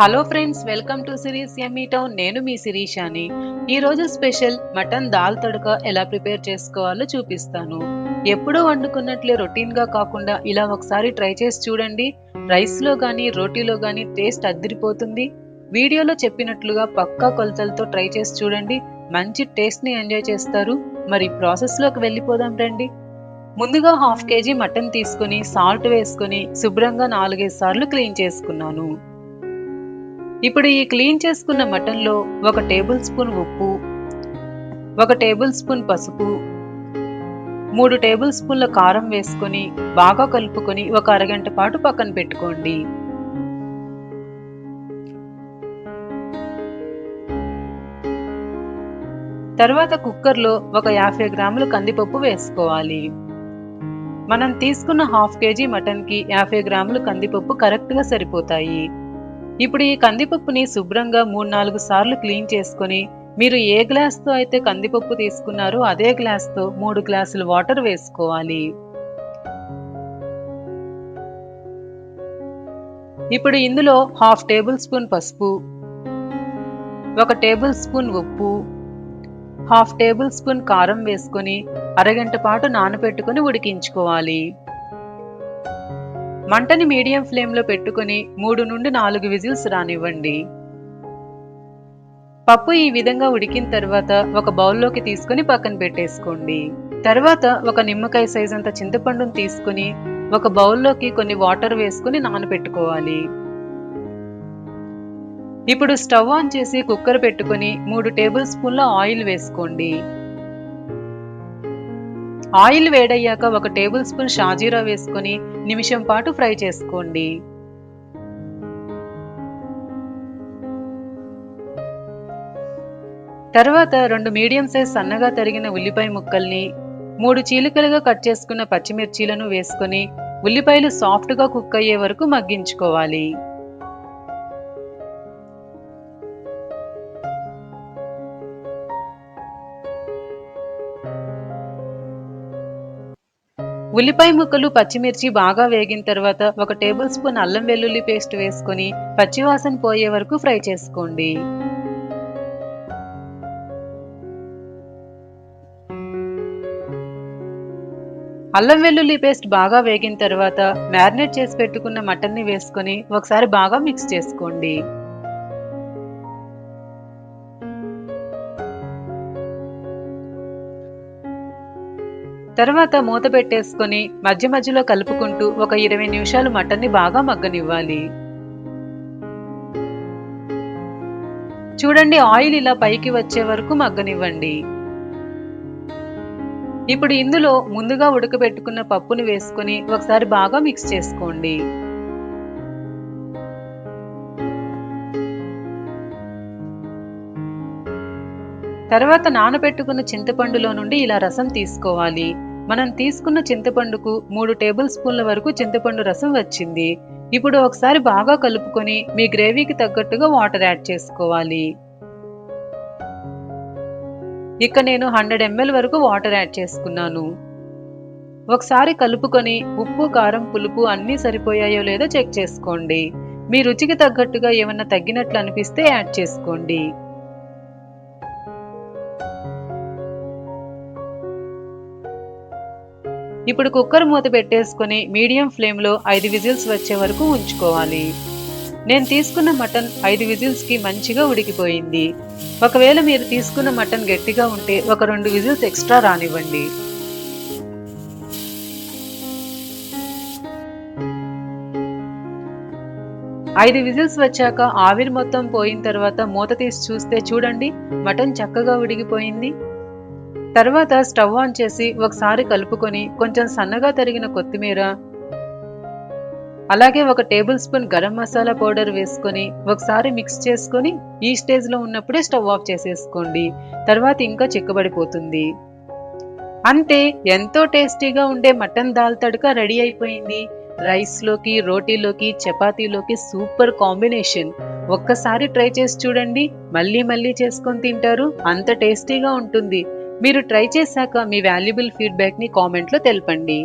Hello friends welcome to series Emmy town నేను మీ శిరీషాని. ఈరోజు స్పెషల్ మటన్ దాల్ తడక ఎలా ప్రిపేర్ చేసుకోవాలో చూపిస్తాను. ఎప్పుడూ వండుకున్నట్లే రొటీన్గా కాకుండా ఇలా ఒకసారి ట్రై చేసి చూడండి. రైస్లో కానీ రోటీలో కానీ టేస్ట్ అద్దరిపోతుంది. వీడియోలో చెప్పినట్లుగా పక్కా కొలతలతో ట్రై చేసి చూడండి. మంచి టేస్ట్ని ఎంజాయ్ చేస్తారు. మరి ప్రాసెస్లోకి వెళ్ళిపోదాం రండి. ముందుగా హాఫ్ కేజీ మటన్ తీసుకుని సాల్ట్ వేసుకుని శుభ్రంగా నాలుగైదు సార్లు క్లీన్ చేసుకున్నాను. ఇప్పుడు ఈ క్లీన్ చేసుకున్న మటన్లో ఒక టేబుల్ స్పూన్ ఉప్పు ఒక టేబుల్ స్పూన్ పసుపు మూడు టేబుల్ స్పూన్ల కారం వేసుకొని బాగా కలుపుకొని ఒక అరగంట పాటు పక్కన పెట్టుకోండి. తర్వాత కుక్కర్లో ఒక యాభై గ్రాములు కందిపప్పు వేసుకోవాలి. మనం తీసుకున్న హాఫ్ కేజీ మటన్కి యాభై గ్రాములు కందిపప్పు కరెక్ట్గా సరిపోతాయి. ఇప్పుడు ఈ కందిపప్పుని శుభ్రంగా మూడు నాలుగు సార్లు క్లీన్ చేసుకొని మీరు ఏ గ్లాస్తో అయితే కందిపప్పు తీసుకున్నారో అదే గ్లాస్తో మూడు గ్లాసులు వాటర్ వేసుకోవాలి. ఇప్పుడు ఇందులో హాఫ్ టేబుల్ స్పూన్ పసుపు ఒక టేబుల్ స్పూన్ ఉప్పు హాఫ్ టేబుల్ స్పూన్ కారం వేసుకొని అరగంట పాటు నానబెట్టుకుని ఉడికించుకోవాలి. మంటని మీడియం ఫ్లేమ్లో పెట్టుకుని మూడు నుండి నాలుగు విజిల్స్ రానివ్వండి. పప్పు ఈ విధంగా ఉడికిన తర్వాత ఒక బౌల్లోకి తీసుకుని పక్కన పెట్టేసుకోండి. తర్వాత ఒక నిమ్మకాయ సైజ్ అంత చింతపండును తీసుకుని ఒక బౌల్లోకి కొన్ని వాటర్ వేసుకుని నానబెట్టుకోవాలి. ఇప్పుడు స్టవ్ ఆన్ చేసి కుక్కర్ పెట్టుకుని మూడు టేబుల్ స్పూన్ల ఆయిల్ వేసుకోండి. ఆయిల్ వేడయ్యాక ఒక టేబుల్ స్పూన్ షాజీరా వేసుకొని నిమిషం పాటు ఫ్రై చేసుకోండి. తర్వాత రెండు మీడియం సైజ్ సన్నగా తరిగిన ఉల్లిపాయ ముక్కల్ని మూడు చీలికలుగా కట్ చేసుకున్న పచ్చిమిర్చీలను వేసుకొని ఉల్లిపాయలు సాఫ్ట్గా కుక్ అయ్యే వరకు మగ్గించుకోవాలి. ఉల్లిపాయ ముక్కలు పచ్చిమిర్చి బాగా వేగిన తర్వాత ఒక టేబుల్ స్పూన్ అల్లం వెల్లుల్లి పేస్ట్ వేసుకొని పచ్చివాసన పోయే వరకు ఫ్రై చేసుకోండి. అల్లం వెల్లుల్లి పేస్ట్ బాగా వేగిన తర్వాత మ్యారినేట్ చేసి పెట్టుకున్న మటన్ని వేసుకొని ఒకసారి బాగా మిక్స్ చేసుకోండి. తర్వాత మూత పెట్టేసుకొని మధ్య మధ్యలో కలుపుకుంటూ ఒక ఇరవై నిమిషాలు మటన్ని బాగా మగ్గనివ్వాలి. చూడండి ఆయిల్ ఇలా పైకి వచ్చే వరకు మగ్గనివ్వండి. ఇప్పుడు ఇందులో ముందుగా ఉడకబెట్టుకున్న పప్పుని వేసుకొని ఒకసారి బాగా మిక్స్ చేసుకోండి. తర్వాత నానబెట్టుకున్న చింతపండులో నుండి ఇలా రసం తీసుకోవాలి. మనం తీసుకున్న చింతపండుకు మూడు టేబుల్ స్పూన్ల వరకు చింతపండు రసం వచ్చింది. ఇప్పుడు ఒకసారి బాగా కలుపుకొని మీ గ్రేవీకి తగ్గట్టుగా వాటర్ యాడ్ చేసుకోవాలి. ఇక నేను హండ్రెడ్ ఎంఎల్ వరకు వాటర్ యాడ్ చేసుకున్నాను. ఒకసారి కలుపుకొని ఉప్పు కారం పులుపు అన్నీ సరిపోయాయో లేదో చెక్ చేసుకోండి. మీ రుచికి తగ్గట్టుగా ఏమన్నా తగ్గినట్లు అనిపిస్తే యాడ్ చేసుకోండి. ఇప్పుడు కుక్కర్ మూత పెట్టేసుకొని మీడియం ఫ్లేమ్లో ఐదు విజిల్స్ వచ్చే వరకు ఉంచుకోవాలి. నేను తీసుకున్న మటన్ ఐదు విజిల్స్కి మంచిగా ఉడికిపోయింది. ఒకవేళ మీరు తీసుకున్న మటన్ గట్టిగా ఉంటే ఒక రెండు విజిల్స్ ఎక్స్ట్రా రానివ్వండి. ఐదు విజిల్స్ వచ్చాక ఆవిరి మొత్తం పోయిన తర్వాత మూత తీసి చూస్తే చూడండి మటన్ చక్కగా ఉడికిపోయింది. తర్వాత స్టవ్ ఆన్ చేసి ఒకసారి కలుపుకొని కొంచెం సన్నగా తరిగిన కొత్తిమీర అలాగే ఒక table spoon garam masala powder వేసుకొని ఒకసారి మిక్స్ చేసుకొని ఈ స్టేజ్లో ఉన్నప్పుడే స్టవ్ ఆఫ్ చేసేసుకోండి. తర్వాత ఇంకా చిక్కబడిపోతుంది. అంతే ఎంతో టేస్టీగా ఉండే మటన్ దాల్ తడక రెడీ అయిపోయింది. రైస్లోకి రోటీలోకి చపాతీలోకి సూపర్ కాంబినేషన్. ఒక్కసారి ట్రై చేసి చూడండి. మళ్ళీ మళ్ళీ చేసుకొని తింటారు. అంత టేస్టీగా ఉంటుంది. మీరు ట్రై చేశాక మీ వాల్యుబుల్ ఫీడ్బ్యాక్ని కామెంట్లో తెలపండి.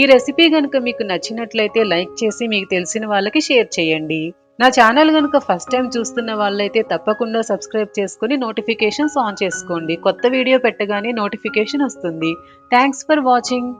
ఈ రెసిపీ కనుక మీకు నచ్చినట్లయితే లైక్ చేసి మీకు తెలిసిన వాళ్ళకి షేర్ చేయండి. నా ఛానల్ గనుక ఫస్ట్ టైం చూస్తున్న వాళ్ళైతే తప్పకుండా సబ్స్క్రైబ్ చేసుకుని నోటిఫికేషన్స్ ఆన్ చేసుకోండి. కొత్త వీడియో పెట్టగానే నోటిఫికేషన్ వస్తుంది. Thanks for watching